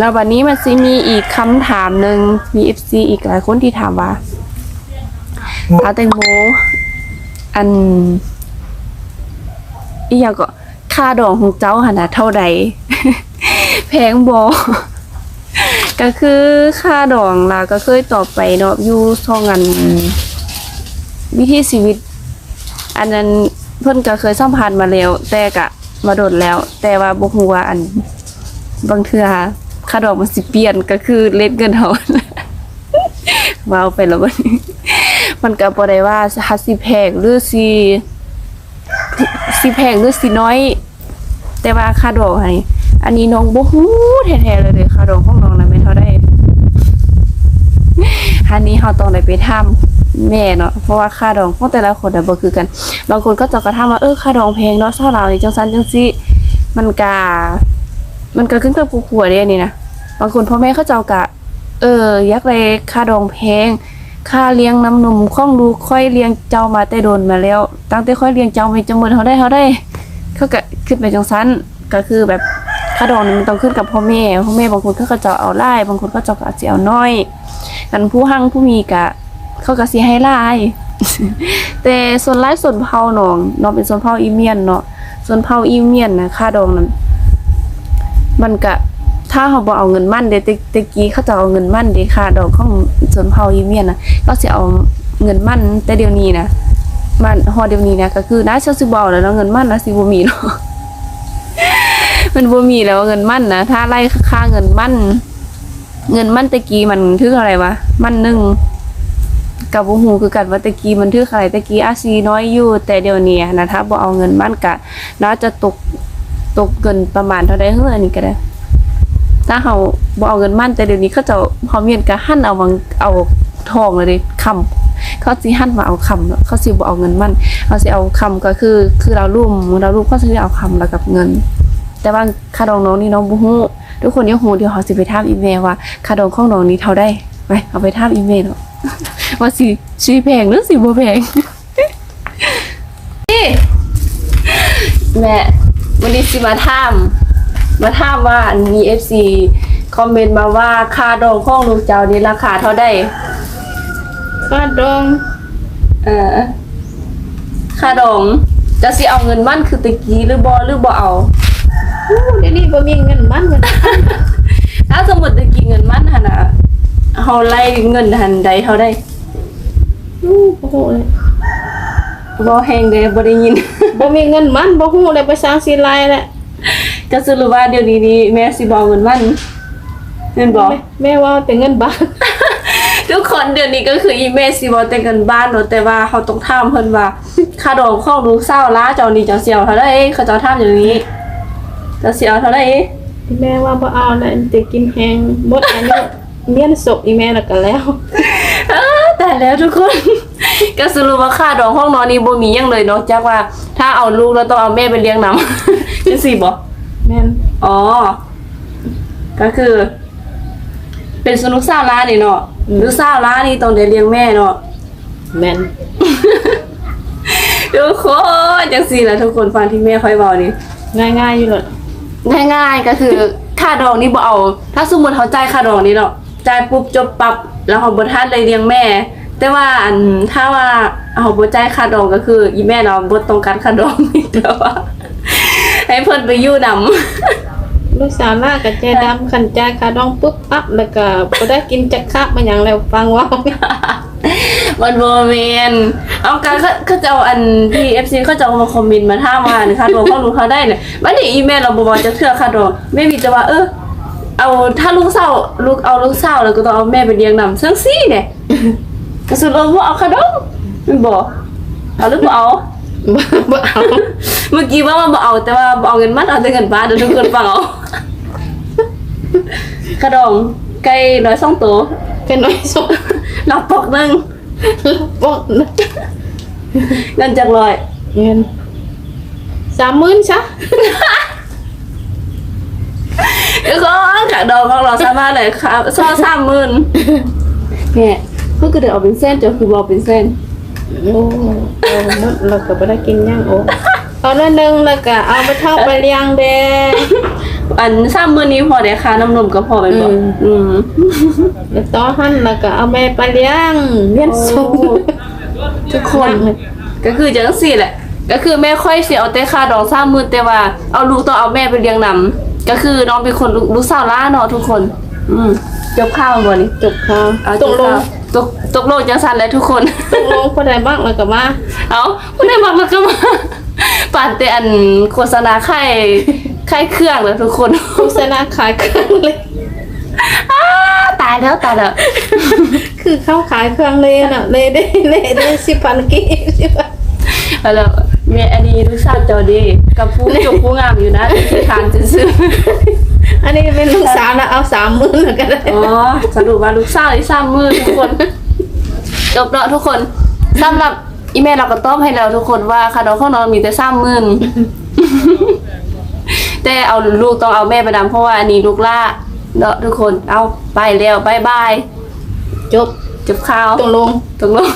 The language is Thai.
แล้ววันนี้มันสิมีอีกคำถามหนึ่งมี FC อีกหลายคนที่ถามว่าปลาแตงโมอัน อีหยังก็ค่าดองของเจ้าหันนะเท่าใด แพงบอก็คือค่าดองล่ะก็เคยตอบไปเนาะอยู่ช่องอัน วิธีชีวิต อันนั้นเพิ่นก็เคยสัมภาษณ์มาแล้ว แต่ก็มาโดนแล้ว แต่ว่าบ่ฮู้ว่าอันบางเทื่อ ค่าดอกมันสิเปลี่ยนก็คือเล็ดเงินเฮาว้าวไปแล้วบันี้มันก็บ่ได้ว่าฮัสิแพงหรือสิสิแพงหรือสิน้อย แต่ว่าค่าดอกอันนี้อันนี้น้องบ่ฮู้แท้ๆเลยเด้ค่าดอกของน้องน่ะแม่นเท่าใดอันนี้เราต้องได้ไปทำแม่เนาะเพราะว่าค่าดองของแต่ละคนน่ะบ่คือกันบางคนก็จะกระทำว่าเออค่าดองแพงเนาะเท่าเรานี่จังซั่นจังซี่มันกามันก็ขึ้นกับผู้ผัวเด้นี่นะ บางคนพ่อแม่เขาเจ้ากะ เอออยากได้ค่าดองแพงค่าเลี้ยงน้ำนมข้องลูกค่อยเลี้ยงเจ้ามาแต่โดนมาแล้ว ตั้งแต่ค่อยเลี้ยงเจ้าไปจำนวนเขาได้เขาได้ เขาก็ขึ้นไปจังซั้นก็คือแบบค่าดองมันต้องขึ้นกับพ่อแม่พ่อแม่บางคนเขาก็จะเอาหลายบางคนก็จะอาจจะเอาน้อยกันผู้หั่งผู้มีกะ เขาก็สิให้หลายแต่ส่วนหลายส่วนเผาหนองเนาะเป็นส่วนเผาอีเมียนเนาะส่วนเผาอีเมียนนะค่าดองนั้นมันก็ ถ้าเขาบอกเอาเงินมั่นเดะตะตะกี้เขาจะเอาเงินมั่นเดะค่ะดอกของสวนเผาอีเมียนนะก็สิเอาเงินมั่นแต่เดี๋ยวนี้นะมันฮอเดี๋ยวนี้นะก็คือน่าจะสิบ่เอาแล้วเนาเงินมั่นนะสิบ่มีเนาะมันบ่มีแล้วเงินมั่นนะถ้าไล่ค่าเงินมั่น เงินมั่นตะกี้มันถืออะไรวะมั่นหนึ่งกับบ่ฮู้คือกันว่าตะกี้มันถืออะไรตะกี้อาซีน้อยอยู่ แต่เดี๋ยวนี้นะถ้าบ่เอาเงินมั่นก็น่าจะตกตกเกินประมาณเท่าใดเฮืออันนี้ก็ได้ ถ้าเขาบ่เอาเงินมั่นแต่เดี๋ยวนี้เขาจะพอเมียนก็หั่นเอาวังเอาทองเลยดิคำเขาสิหั่นมาเอาคำเนอะเขาสิบ่เอาเงินมั่นเขาสิเอาคำก็คือ คือเรารุ่มเรารุ่มเขาสิเอาคำแล้วกับเงิน แต่ว่าค่าดองน้องนี่น้องบ่ฮู้ทุกคนยังฮู้เดี๋ยวเขาสิไปถามอีเมลว่าค่าดองของน้องนี่เท่าใดไปเอาไปถามอีเมลเนาะว่าสิสิแพงหรือสิบ่แพงนี่แม่วันนี้สิมาถาม มาถามว่ามี FC คอมเมนต์มาว่าค่าดองของลูกเจ้านี่ราคาเท่าใดค่าดองเอ่อค่าดอง จะสิเอาเงินมั่นคือตะกี้หรือบ่หรือบ่เอาอู้เดี๋ยวนี้บ่มีเงินมันเงินถ้าสมมติตะกี้เงินมั่นหั่นน่ะเฮาไล่เงินหันใดเท่าใดอู้บ่ฮู้เลยบ่แฮงเด้บ่ได้ยินบ่มีเงินมันบ่ฮู้เลยไปสร้างสิลายแหละ ก็สรุปว่าเดี๋ยวนี้นี่แม่สิบ่เอาเงินมั่นเงินบ่แม่แม่ว่าแต่เงินบาท ทุกคนเดี๋ยวนี้ก็คืออีเมลสิบ่แต่งกันบ้านเนาะแต่ว่าเขาต้องถามเพิ่นว่าค่าดองของลูกสาวล้าเจ้านี่เจ้าเสียวเท่าใดเขาเจ้าถามอย่างนี้เจ้าเสียวเท่าใดแม่ว่าบ่เอาแล้วจะกินแฮงหมดอายุเรียนศพอีแม่แล้วก็แล้วเออแต่แล้วทุกคน ก็สรุปว่าค่าดองห้องนอนนี่บ่มีหยังเลยเนาะจากว่า ถ้าเอาลูกแล้วต้องเอาแม่ไปเลี้ยงนำจังซี่บ่ แม่นอ๋อ ก็คือ เป็นสนุกสาวล้านี่เนาะลูกสาวล้านี่ต้องได้เลี้ยงแม่เนาะแม่นทุกคนจังซี่แหละทุกคนฟังที่แม่ค่อยเว้านี่ง่ายๆอยู่เลยง่ายๆก็คือค่าดองนี่บ่เอา ถ้าสมมติเขาจ่ายค่าดองนี่เนาะจ่ายปุ๊บจบปั๊บแล้วเขาบ่ทันได้เลี้ยงแม่ แต่ว่าอันถ้าว่าเขาบ่จ่ายค่าดองก็คือ อีแม่เนาะบ่ต้องการค่าดองแต่ว่า ให้เพิ่นไปอยู่นำลูกสาวลากับใจดำคันจ่ายค่าดองปุ๊บปั๊บแล้วก็บ่ได้กินจักคะมาหยังแล้วฟังเว่ามันบ่แม่นเอาการเขาเขาจะเอาอันที่ FC เขาจะเอามาคอมเมนต์มาถามว่าอันค่าดองของลูกเขาได้เนี่ยบัดนี้อีแม่เราบ่บอกจะเทื่อค่าดองแม่มีแต่ว่าเออเอาถ้าลูกเศร้าลูกเอาลูกเศร้าแล้วก็ต้องเอาแม่ไปเลี้ยงนำซังซี่เนี่ยกระสุนเราบ่เอาขนมมันบอกเอาหรือบ่เอา บ่บ่เอา เมื่อกี้ว่ามันบ่เอาแต่ว่าบ่เอาเงินมัดเอาแต่เงินบาทเดี๋ยวทุกคนฟังเอาขนมไก่ร้อยสองตัวแค่น้อยสุดหลับปอกหนึงบ่นะเงินจากร้อยเงิน30,000ซะแล้วก็ขาดองของเราสามารถเลยค่ะซ่อสามหมื่นเนี่ยเพื่อก็เดี๋ยวเอาเป็นเส้นจะคือบอกเป็นเส้น โอ้เอาหมดแล้วก็บ่ได้กินหยังโอ้เอาละหนึงแล้วก็เอาไปทอดไปเลี้ยงแดอันสามมื้อนี้พอได้ค่าน้ำนมก็พอไปบ่อืมอืมแล้วต่อหันแล้วก็เอาแม่ไปเลี้ยงเลี้ยงส่งทุกคนก็คือจังซี่แหละ ก็คือแม่ค่อยสิเอาแต่ค่าดอก3มื้อแต่ว่าเอาลูกต้องเอาแม่ไปเลี้ยงนำก็คือน้องเป็นคนลูกลูกสาวล้าเนาะทุกคน อืมจบข่าวบ่นี่จบข่าวเอาตจกบลงข่าว ตกตกลงจังซั่นแหละทุกคน ตกลงผู้ใดบ้างแล้วก็มาเอาผู้ใดมักแล้วก็มาปานแต่อันโฆษณาไข่ไข่เครื่องแล้วทุกคน โฆษณาขายเครื่องเลยอ้าตายแล้วตายแล้วคือเข้าขายเครื่องเลยน่ะเลยได้เลยได้สิบพันกีบสิบพันแล้วเมียอันนี้ลูกสาวจอดี กับผู้จบผู้งามอยู่นะที่ทานซื้อ อันนี้เป็นลูกสาวนะเอาสามหมื่นแล้วก็ได้ๆอ๋อสรุปว่าลูกสาวที่สามมือทุกคนจบเนาะทุกคนสำหรับอีเมลเราก็ตอบให้แล้วทุกคนว่าค่าดอกข้างนอนมีแต่สามหมื่นแต่เอาลูกต้องเอาแม่ไปดำเพราะว่าอันนี้ลูกล่าเนาะทุกคนเอาไปแล้วบายบายจบจบข่าวตกลงตกลง